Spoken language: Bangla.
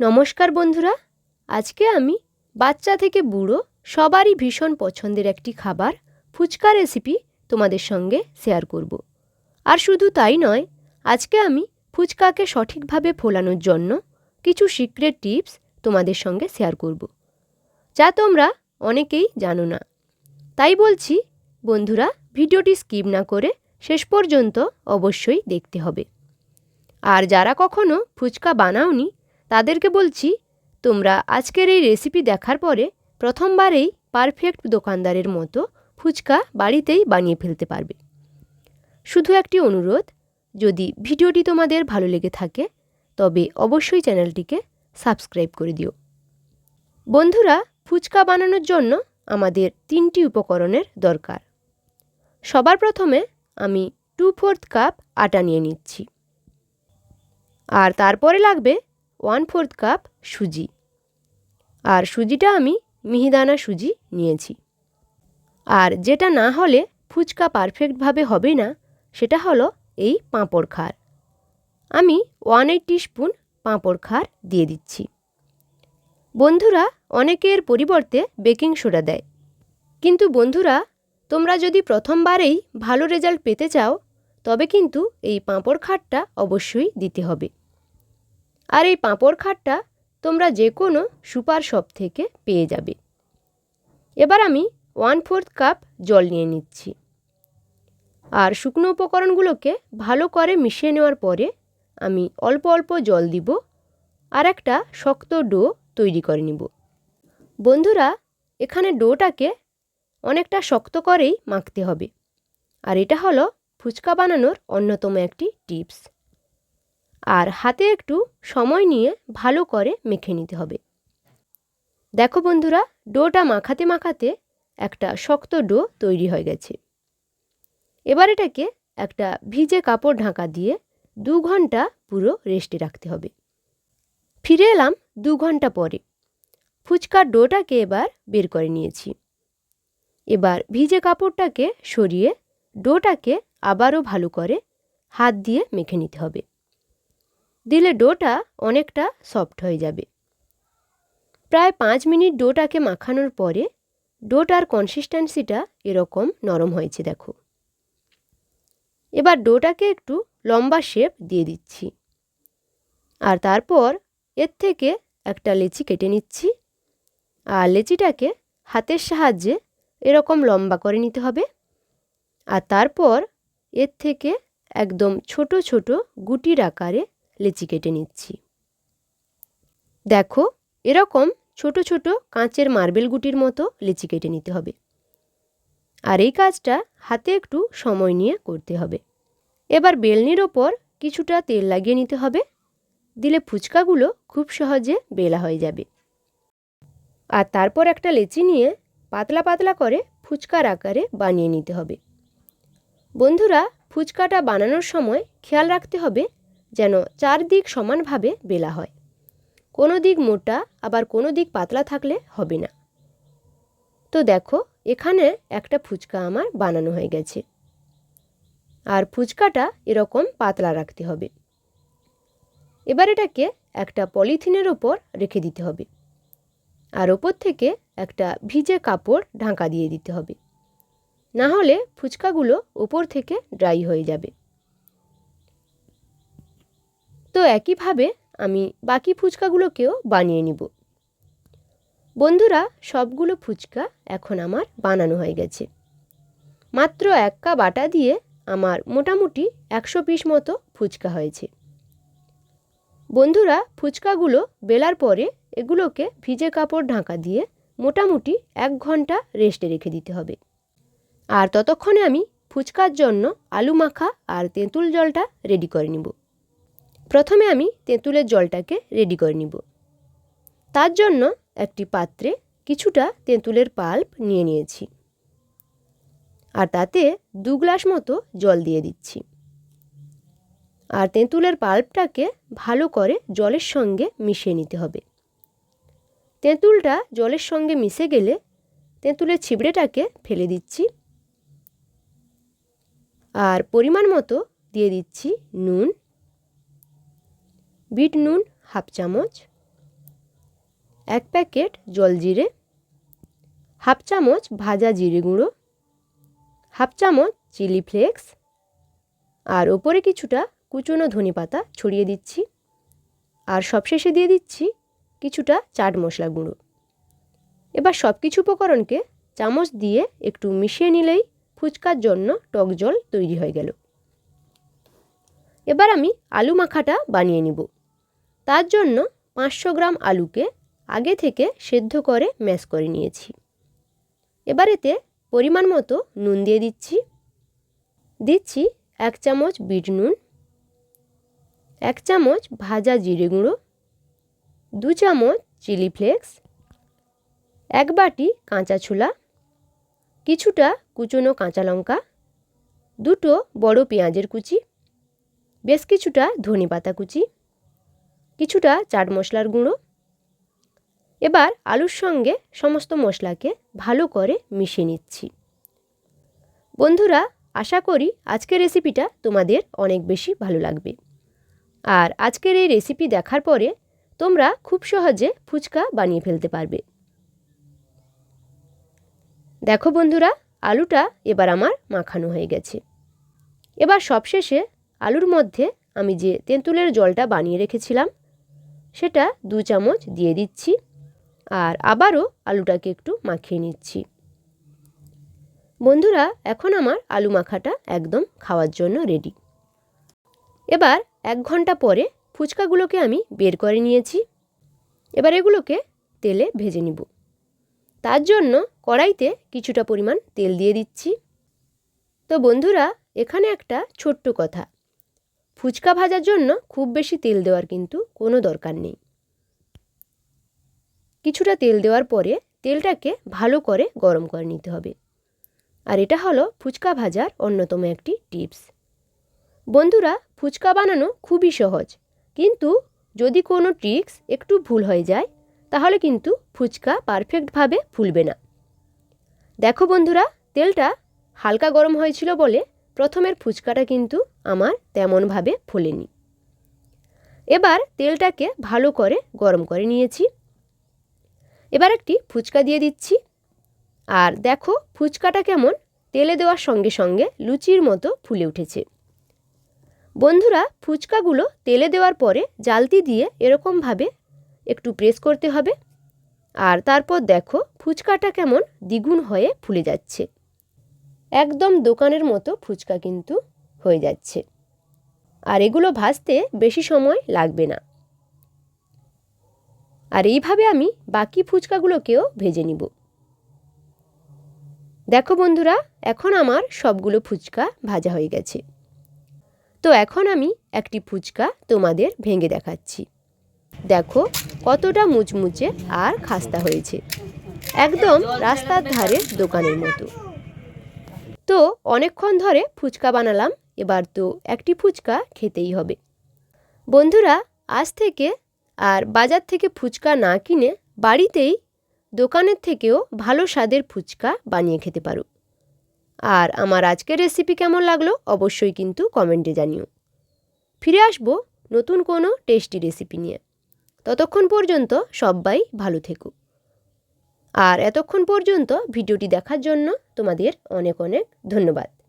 নমস্কার বন্ধুরা, আজকে আমি বাচ্চা থেকে বুড়ো সবারই ভীষণ পছন্দের একটি খাবার ফুচকা রেসিপি তোমাদের সঙ্গে শেয়ার করব। আর শুধু তাই নয়, আজকে আমি ফুচকাকে সঠিকভাবে ফোলানোর জন্য কিছু সিক্রেট টিপস তোমাদের সঙ্গে শেয়ার করব। যা তোমরা অনেকেই জানো না। তাই বলছি, বন্ধুরা, ভিডিওটি স্কিপ না করে শেষ পর্যন্ত অবশ্যই দেখতে হবে। আর যারা কখনো ফুচকা বানাওনি তাদেরকে বলছি, তোমরা আজকের এই রেসিপি দেখার পরে প্রথমবারেই পারফেক্ট দোকানদারের মতো ফুচকা বাড়িতেই বানিয়ে ফেলতে পারবে। শুধু একটি অনুরোধ, যদি ভিডিওটি তোমাদের ভালো লেগে থাকে, তবে অবশ্যই চ্যানেলটিকে সাবস্ক্রাইব করে দিও। বন্ধুরা, ফুচকা বানানোর জন্য আমাদের তিনটি উপকরণের দরকার। সবার প্রথমে আমি টু ফোর্থ কাপ আটা নিয়ে নিচ্ছি। আর তারপরে লাগবে ওয়ান ফোর্থ কাপ সুজি। আর সুজিটা আমি মিহিদানা সুজি নিয়েছি। আর যেটা না হলে ফুচকা পারফেক্টভাবে হবে না, সেটা হলো এই পাঁপড় খার। আমি ওয়ান এইট স্পুন পাঁপড় খার দিয়ে দিচ্ছি। বন্ধুরা, অনেকের পরিবর্তে বেকিং সোডা দেয়। কিন্তু বন্ধুরা, তোমরা যদি প্রথমবারেই ভালো রেজাল্ট পেতে চাও, তবে কিন্তু এই পাঁপড় খারটা অবশ্যই দিতে হবে। আর এই পাঁপড় খাটটা তোমরা যে কোনো সুপার শপ থেকে পেয়ে যাবে। এবার আমি ওয়ান ফোর্থ কাপ জল নিয়ে নিচ্ছি। আর শুকনো উপকরণগুলোকে ভালো করে মিশিয়ে নেওয়ার পরে আমি অল্প অল্প জল দিব আর একটা শক্ত ডো তৈরি করে নিব। বন্ধুরা, এখানে ডোটাকে অনেকটা শক্ত করেই মাখতে হবে। আর এটা হলো ফুচকা বানানোর অন্যতম একটি টিপস। আর হাতে একটু সময় নিয়ে ভালো করে মেখে নিতে হবে। দেখো বন্ধুরা, ডোটা মাখাতে মাখাতে একটা শক্ত ডো তৈরি হয়ে গেছে। এবার এটাকে একটা ভিজে কাপড় ঢাকা দিয়ে দু ঘণ্টা পুরো রেস্টে রাখতে হবে। ফিরে এলাম দু ঘণ্টা পরে। ফুচকার ডোটাকে এবার বের করে নিয়েছি। এবার ভিজে কাপড়টাকে সরিয়ে ডোটাকে আবারও ভালো করে হাত দিয়ে মেখে নিতে হবে। দিলে ডোটা অনেকটা সফট হয়ে যাবে। প্রায় পাঁচ মিনিট ডোটাকে মাখানোর পরে ডোটার কনসিস্টেন্সিটা এরকম নরম হয়েছে, দেখো। এবার ডোটাকে একটু লম্বা শেপ দিয়ে দিচ্ছি। আর তারপর এর থেকে একটা লেচি কেটে নিচ্ছি। আর লেচিটাকে হাতের সাহায্যে এরকম লম্বা করে নিতে হবে। আর তারপর এর থেকে একদম ছোট ছোট গুটির আকারে লেচি কেটে নিচ্ছি। দেখো, এরকম ছোট ছোট কাঁচের মার্বেল গুটির মতো লেচি কেটে নিতে হবে। আর এই কাজটা হাতে একটু সময় নিয়ে করতে হবে। এবার বেলনির ওপর কিছুটা তেল লাগিয়ে নিতে হবে। দিলে ফুচকাগুলো খুব সহজে বেলা হয়ে যাবে। আর তারপর একটা লেচি নিয়ে পাতলা পাতলা করে ফুচকার আকারে বানিয়ে নিতে হবে। বন্ধুরা, ফুচকাটা বানানোর সময় খেয়াল রাখতে হবে যেন চারদিক সমানভাবে বেলা হয়। কোনো দিক মোটা, আবার কোনো দিক পাতলা থাকলে হবে না। তো দেখো, এখানে একটা ফুচকা আমার বানানো হয়ে গেছে। আর ফুচকাটা এরকম পাতলা রাখতে হবে। এবার এটাকে একটা পলিথিনের ওপর রেখে দিতে হবে। আর ওপর থেকে একটা ভিজে কাপড় ঢাকা দিয়ে দিতে হবে। না হলে ফুচকাগুলো ওপর থেকে ড্রাই হয়ে যাবে। তো একইভাবে আমি বাকি ফুচকাগুলোকেও বানিয়ে নিব। বন্ধুরা, সবগুলো ফুচকা এখন আমার বানানো হয়ে গেছে। মাত্র এক কাপ আটা দিয়ে আমার মোটামুটি একশো পিস মতো ফুচকা হয়েছে। বন্ধুরা, ফুচকাগুলো বেলার পরে এগুলোকে ভিজে কাপড় ঢাকা দিয়ে মোটামুটি এক ঘণ্টা রেস্টে রেখে দিতে হবে। আর ততক্ষণে আমি ফুচকার জন্য আলু মাখা আর তেঁতুল জলটা রেডি করে নিব। প্রথমে আমি তেঁতুলের জলটাকে রেডি করে নিব। তার জন্য একটি পাত্রে কিছুটা তেঁতুলের পাল্প নিয়ে নিয়েছি। আর তাতে দু গ্লাস মতো জল দিয়ে দিচ্ছি। আর তেঁতুলের পাল্পটাকে ভালো করে জলের সঙ্গে মিশিয়ে নিতে হবে। তেঁতুলটা জলের সঙ্গে মিশে গেলে তেঁতুলের ছিবড়েটাকে ফেলে দিচ্ছি। আর পরিমাণ মতো দিয়ে দিচ্ছি নুন বিট নুন হাফ চামচ, এক প্যাকেট জলজিরে হাফ চামচ ভাজা জিরে গুঁড়ো, হাফ চামচ চিলি ফ্লেক্স, আর ওপরে কিছুটা কুচনো ধনে পাতা ছড়িয়ে দিচ্ছি। আর সবশেষে দিয়ে দিচ্ছি কিছুটা চাট মশলা গুঁড়ো। এবার সব কিছু উপকরণকে চামচ দিয়ে একটু মিশিয়ে নিলেই ফুচকার জন্য টক জল তৈরি হয়ে গেল। এবার আমি আলু মাখাটা বানিয়ে নিব। তার জন্য পাঁচশো গ্রাম আলুকে আগে থেকে সেদ্ধ করে ম্যাশ করে নিয়েছি। এবার এতে পরিমাণ মতো নুন দিয়ে দিচ্ছি। দিচ্ছি এক চামচ বিট নুন, এক চামচ ভাজা জিরে গুঁড়ো, দু চামচ চিলি ফ্লেক্স, এক বাটি কাঁচা ছোলা, কিছুটা কুচনো কাঁচা লঙ্কা, দুটো বড় পেঁয়াজের কুচি, বেশ কিছুটা ধনে পাতা কুচি কিছুটা চাট মশলার গুঁড়ো। এবার আলুর সঙ্গে সমস্ত মশলাকে ভালো করে মিশিয়ে নিচ্ছি। বন্ধুরা, আশা করি আজকের রেসিপিটা তোমাদের অনেক বেশি ভালো লাগবে। আর আজকের এই রেসিপি দেখার পরে তোমরা খুব সহজে ফুচকা বানিয়ে ফেলতে পারবে। দেখো বন্ধুরা, আলুটা এবার আমার মাখানো হয়ে গেছে। এবার সবশেষে আলুর মধ্যে আমি যে তেঁতুলের জলটা বানিয়ে রেখেছিলাম সেটা দু চামচ দিয়ে দিচ্ছি আর আবারও আলুটাকে একটু মাখিয়ে নিচ্ছি। বন্ধুরা, এখন আমার আলু মাখাটা একদম খাওয়ার জন্য রেডি এবার এক ঘণ্টা পরে ফুচকাগুলোকে আমি বের করে নিয়েছি। এবার এগুলোকে তেলে ভেজে নিব। তার জন্য কড়াইতে কিছুটা পরিমাণ তেল দিয়ে দিচ্ছি। তো বন্ধুরা, এখানে একটা ছোট্ট কথা। ফুচকা ভাজার জন্য খুব বেশি তেল দেওয়ার কিন্তু কোনো দরকার নেই। কিছুটা তেল দেওয়ার পরে তেলটাকে ভালো করে গরম করে নিতে হবে। আর এটা হলো ফুচকা ভাজার অন্যতম একটি টিপস। বন্ধুরা, ফুচকা বানানো খুবই সহজ। কিন্তু যদি কোনো ট্রিক্স একটু ভুল হয়ে যায়, তাহলে কিন্তু ফুচকা পারফেক্টভাবে ফুলবে না। দেখো বন্ধুরা, তেলটা হালকা গরম হয়েছিল বলে প্রথমের ফুচকাটা কিন্তু আমার তেমনভাবে ফোলেনি। এবার তেলটাকে ভালো করে গরম করে নিয়েছি। এবার একটি ফুচকা দিয়ে দিচ্ছি। আর দেখো ফুচকাটা কেমন? তেলে দেওয়ার সঙ্গে সঙ্গে লুচির মতো ফুলে উঠেছে। বন্ধুরা, ফুচকাগুলো তেলে দেওয়ার পরে জালতি দিয়ে এরকমভাবে একটু প্রেস করতে হবে। আর তারপর দেখো ফুচকাটা কেমন দ্বিগুণ হয়ে ফুলে যাচ্ছে। একদম দোকানের মতো ফুচকা কিন্তু। হয়ে যাচ্ছে। আর এগুলো ভাজতে বেশি সময় লাগবে না। আর এইভাবে আমি বাকি ফুচকাগুলোকেও ভেজে নিব। দেখো বন্ধুরা, এখন আমার সবগুলো ফুচকা ভাজা হয়ে গেছে। তো এখন আমি একটি ফুচকা তোমাদের ভেঙে দেখাচ্ছি। দেখো কতটা মুচমুচে আর খাস্তা হয়েছে। একদম রাস্তার ধারে দোকানের মতো। তো অনেকক্ষণ ধরে ফুচকা বানালাম এবার তো একটি ফুচকা খেতেই হবে। বন্ধুরা, আজ থেকে আর বাজার থেকে ফুচকা না কিনে বাড়িতেই দোকানের থেকেও ভালো স্বাদের ফুচকা বানিয়ে খেতে পারো। আর আমার আজকের রেসিপি কেমন লাগল অবশ্যই কিন্তু কমেন্টে জানিও। ফিরে আসব নতুন কোনো টেস্টি রেসিপি নিয়ে। ততক্ষণ পর্যন্ত সবাই ভালো থেকো। আর এতক্ষণ পর্যন্ত ভিডিওটি দেখার জন্য তোমাদের অনেক অনেক ধন্যবাদ।